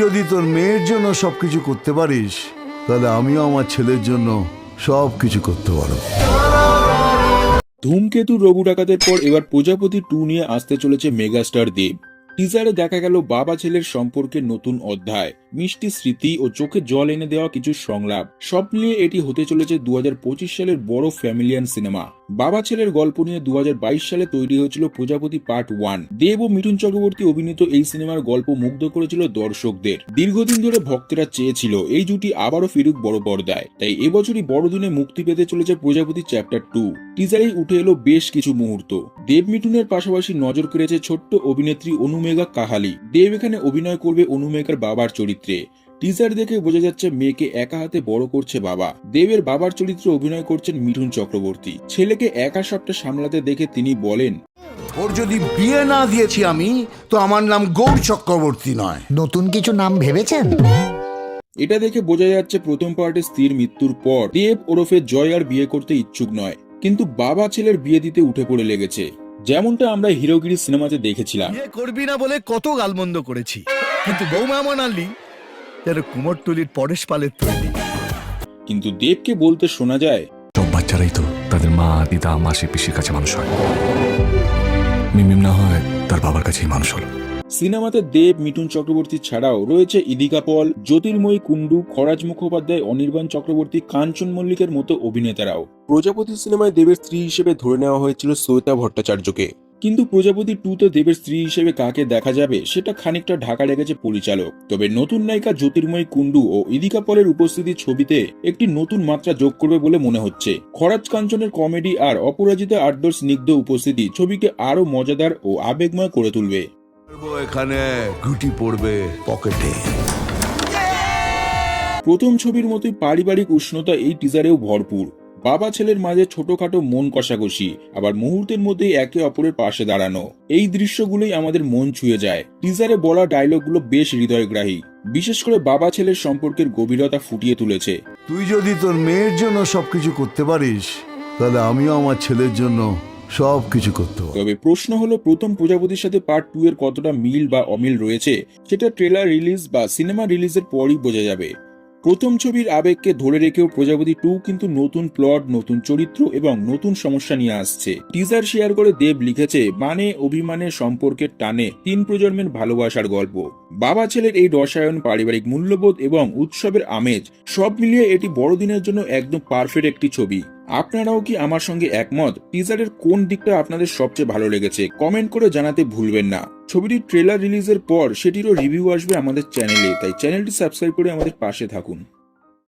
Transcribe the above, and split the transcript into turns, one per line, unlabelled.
যদি তোর মেয়ের জন্য সবকিছু করতে পারিস, তাহলে আমিও আমার ছেলের জন্য সবকিছু করতে পারো
ধূমকেতু রঘু ডাকাতের পর এবার প্রজাপতি টু নিয়ে আসতে চলেছে মেগাস্টার দেব। টিজারে দেখা গেল বাবা ছেলের সম্পর্কে নতুন অধ্যায়। মিষ্টি স্মৃতি ও চোখে জল এনে দেওয়া কিছু সংলাপ। সব মিলিয়ে এটি হতে চলেছে দু হাজার পঁচিশ সালের বড় ফ্যামিলিয়ান সিনেমা। বাবা ছেলের গল্প নিয়ে দু হাজার বাইশ সালে তৈরি হয়েছিল প্রজাপতি পার্ট ওয়ান। দেব ও মিঠুন চক্রবর্তী অভিনীত এই সিনেমার গল্প মুগ্ধ করেছিল দর্শকদের। দীর্ঘদিন ধরে ভক্তরা চেয়েছিল এই জুটি আবারও ফিরুক বড় পর্দায় তাই এবছরই বড়দিনে মুক্তি পেতে চলেছে প্রজাপতি চ্যাপ্টার টু। টিজারেই উঠে এলো বেশ কিছু মুহূর্ত। দেব মিঠুনের পাশাপাশি নজর কেড়েছে ছোট্ট অভিনেত্রী অনুমেগা কাহালি। দেব এখানে অভিনয় করবে অনুমেগার বাবার চরিত্রে। টিজার দেখে বোঝা যাচ্ছে মেয়েকে একা হাতে বড় করছে বাবা। দেবের বাবার চরিত্রে অভিনয় করছেন মিঠুন চক্রবর্তী। ছেলেকে একা সবটা সামলাতে দেখে তিনি বলেন
ওর যদি বিয়ে না দিয়েছি আমি তো আমার নাম গৌর চক্রবর্তী নয়।
নতুন কিছু নাম ভেবেছেন?
এটা দেখে বোঝা যাচ্ছে প্রথম পার্টে স্ত্রীর মৃত্যুর পর দেব ওরফে জয় আর বিয়ে করতে ইচ্ছুক নয় কিন্তু বাবা ছেলের বিয়ে দিতে উঠে পড়ে লেগেছে। যেমনটা আমরা হিরোগিরি সিনেমাতে দেখেছিলাম।
বিয়ে করবি না বলে কত গালমন্দ করেছি। কিন্তু বৌমা এমন আনলি যেন কুমোরটুলির পরেশ পালের তৈরি।
কিন্তু দেবকে বলতে শোনা যায়
সব বাচ্চারাই তো তাদের মা দিদা মাসি পিসির কাছে মানুষ হয়। মিমিম না হয় তার বাবার কাছেই মানুষ হলো।
সিনেমাতে দেব মিঠুন চক্রবর্তী ছাড়াও রয়েছে ইদিকা পল জ্যোতির্ময়ী কুণ্ডু খরাজ মুখোপাধ্যায় অনির্বাণ চক্রবর্তী কাঞ্চন মল্লিকের মতো অভিনেতারাও। প্রজাপতি সিনেমায় দেবের স্ত্রী হিসেবে ধরে নেওয়া হয়েছিল সৈতা ভট্টাচার্যকে। কিন্তু প্রজাপতি টুতে দেবের স্ত্রী হিসেবে কাকে দেখা যাবে সেটা খানিকটা ঢাকা রেখেছে পরিচালক। তবে নতুন নায়িকা জ্যোতির্ময়ী কুণ্ডু ও ইদিকা পলের উপস্থিতি ছবিতে একটি নতুন মাত্রা যোগ করবে বলে মনে হচ্ছে। খরাজ কাঞ্চনের কমেডি আর অপরাজিতা আড্ডর স্নিগ্ধ উপস্থিতি ছবিকে আরও মজাদার ও আবেগময় করে তুলবে।
এখানে গুটি পড়বে পকেটে।
প্রথম ছবির মতোই পারিবারিক উষ্ণতা এই টিজারেও ভরপুর। বাবা ছেলের মাঝে ছোটখাটো মন কষাকষি আবার মুহূর্তের মধ্যেই একে অপরের পাশে দাঁড়ানো। এই দৃশ্যগুলোই আমাদের মন ছুঁয়ে যায়। টিজারে বলা ডায়লগগুলো বেশ হৃদয়গ্রাহী। বিশেষ করে বাবা ছেলের সম্পর্কের গভীরতা ফুটিয়ে তুলেছে।
তুই যদি তোর মেয়ের জন্য সবকিছু করতে পারিস তাহলে আমিও আমার ছেলের জন্য সব কিছু করতে
তবে প্রশ্ন হলো প্রথম প্রজাপতির সাথে পার্ট টু এর কতটা মিল বা অমিল রয়েছে? সেটা ট্রেলার রিলিজ বা সিনেমা রিলিজের পরই বোঝা যাবে। প্রথম ছবির আবেগকে ধরে রেখেও প্রজাপতি টু কিন্তু নতুন প্লট, নতুন চরিত্র এবং নতুন সমস্যা নিয়ে আসছে। টিজার শেয়ার করে দেব লিখেছে মানে অভিমানের সম্পর্কের টানে তিন প্রজন্মের ভালোবাসার গল্প। বাবা ছেলের এই রসায়ন, পারিবারিক মূল্যবোধ এবং উৎসবের আমেজ সব মিলিয়ে এটি বড়দিনের জন্য একদম পারফেক্ট একটি ছবি। আপনারাও কি আমার সঙ্গে একমত? টিজারের কোন দিকটা আপনাদের সবচেয়ে ভালো লেগেছে? কমেন্ট করে জানাতে ভুলবেন না। ছবিটি ট্রেলার রিলিজের পর সেটিরও রিভিউ আসবে আমাদের চ্যানেলে তাই চ্যানেলটি সাবস্ক্রাইব করে আমাদের পাশে থাকুন।